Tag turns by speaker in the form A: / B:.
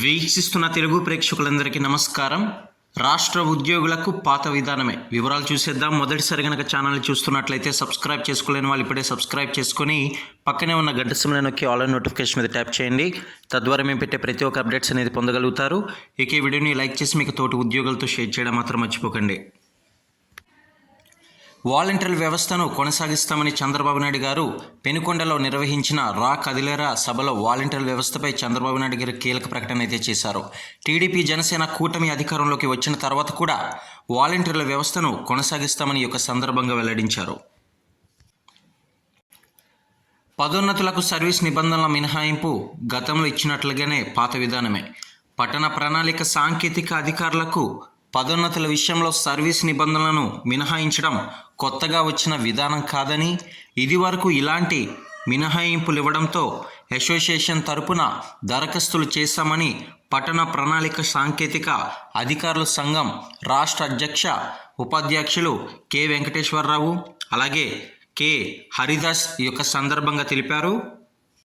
A: వీక్షిస్తున్న తెలుగు ప్రేక్షకులందరికీ నమస్కారం. రాష్ట్ర ఉద్యోగులకు పాత విధానమే. వివరాలు చూసేద్దాం. మొదటిసారి కనుక ఛానల్ చూస్తున్నట్లయితే సబ్స్క్రైబ్ చేసుకోలేని వాళ్ళు ఇప్పుడే సబ్స్క్రైబ్ చేసుకొని పక్కనే ఉన్న గంట సిమ్లో నొక్కి ఆన్లైన్ నోటిఫికేషన్ మీద ట్యాప్ చేయండి. తద్వారా మేము పెట్టే ప్రతి ఒక్క అప్డేట్స్ అనేది పొందగలుగుతారు. ఇక ఈ వీడియోని లైక్ చేసి మీకు తోటి ఉద్యోగులతో షేర్ చేయడం మాత్రం మర్చిపోకండి. వాలంటీర్ వ్యవస్థను కొనసాగిస్తామని చంద్రబాబు నాయుడు గారు పెనుకొండలో నిర్వహించిన రా కదిలేరా సభలో వాలంటీర్ వ్యవస్థపై చంద్రబాబు నాయుడు గారు కీలక ప్రకటన అయితే చేశారు. టీడీపీ జనసేన కూటమి అధికారంలోకి వచ్చిన తర్వాత కూడా వాలంటీర్ల వ్యవస్థను కొనసాగిస్తామని యొక్క సందర్భంగా వెల్లడించారు. పదోన్నతులకు సర్వీస్ నిబంధనల మినహాయింపు గతంలో ఇచ్చినట్లుగానే పాత విధానమే. పట్టణ ప్రణాళిక సాంకేతిక అధికారులకు పదోన్నతుల విషయంలో సర్వీస్ నిబంధనలను మినహాయించడం కొత్తగా వచ్చిన విధానం కాదని ఇదివరకు ఇలాంటి మినహాయింపులు ఇవ్వడంతో అసోసియేషన్ తరపున దరఖాస్తులు చేశామని పట్టణ ప్రణాళిక సాంకేతిక అధికారుల సంఘం రాష్ట్ర అధ్యక్ష ఉపాధ్యక్షులు కె. వెంకటేశ్వరరావు అలాగే కె. హరిదాస్ యొక్క సందర్భంగా తెలిపారు.